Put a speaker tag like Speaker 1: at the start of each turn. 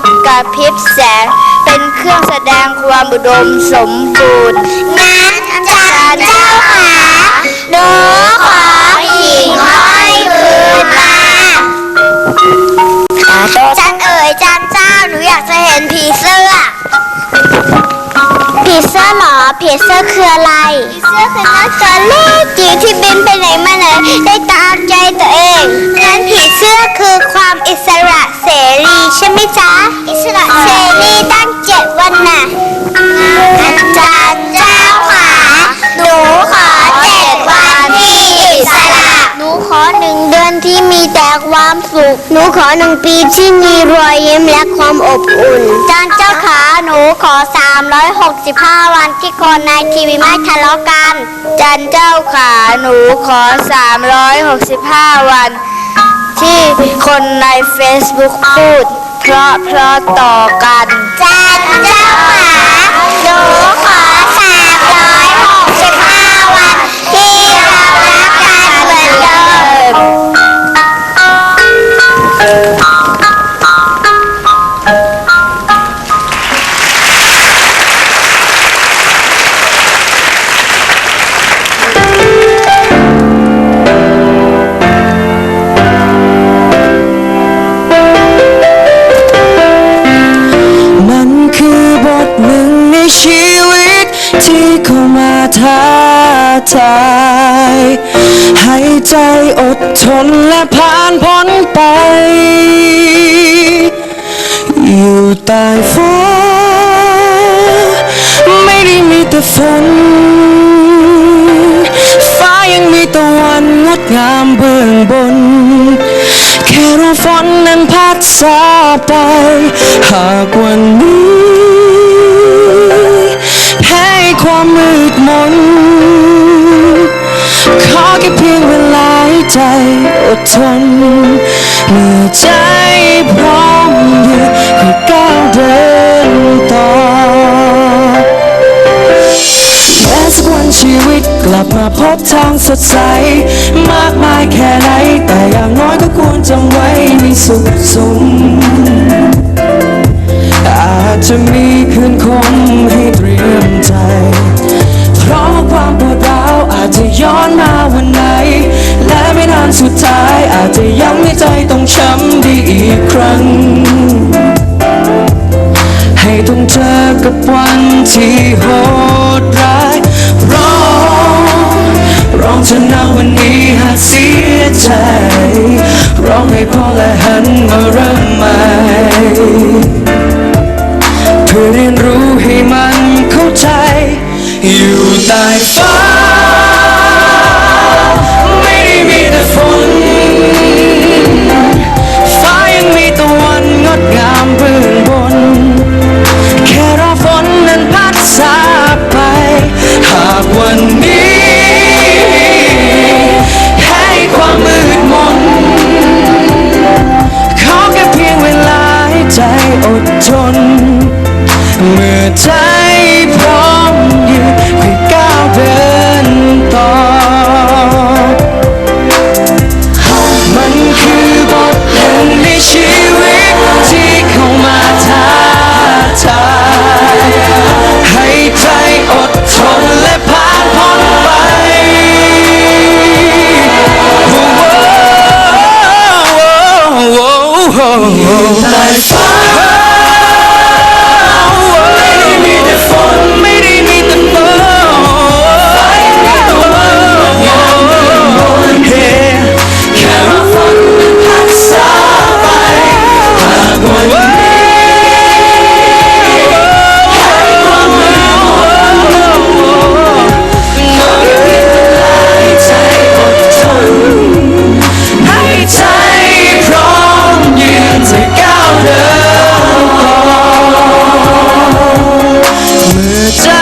Speaker 1: กระพริบแสง เป็นเครื่องแสดงความอุดมสมบูรณ์
Speaker 2: งั้นะ เสื้อเหรอผีเสื้อคืออะไรผีเสื้อคือนักตัวเล็กจิ๋วที่บินไปไหนมาไหนได้ตามใจตัวเองงั้นผีเสื้อคือความอิสระเสรีใช่ไหมจ๊ะอิสระเสรีตั้งเจ็ดวันน่ะ แต่ความสุข หนูขอหนึ่งปีที่มีรอยยิ้มและความอบอุ่นจานเจ้าขาหนูขอ 365 วันที่คนในทีวีไม่ทะเลาะกัน
Speaker 1: จันเจ้าขาหนูขอ 365 วัน ที่คนใน Facebook พูด เพราะเพราะต่อกัน
Speaker 2: จานเจ้าขาหนูขอ
Speaker 3: ชีวิตที่เข้ามาท้าทายให้ใจอดทนและผ่านพ้นไป อยู่ใต้ฟ้าไม่ได้มีแต่ฝนฟ้ายังมีตะวันงดงามเบื้องบน แค่รอฝนนั้นพัดซาไป หากวันนี้ ความมืดมน ขอแค่เพียงเวลาใจอดทน เมื่อใจพร้อมอยู่ก็ก้าวเดินต่อแม้สักวันชีวิตกลับมาพบทางสดใส มากมายแค่ไหน แต่อย่างน้อยก็ควรจำไว้มีสุขสม ใจต้องช้ำด้อีกครั้ง ให้ต้องเจอกับวันที่โหดร้ายร้องร้องจนนาวันนี้หากเสียใจ ร้องให้พ่อและหันมาเริ่มใหม่เพื่อเรียนรู้ให้มันเข้าใจ อยู่ใต้ฟ้า ขอ time.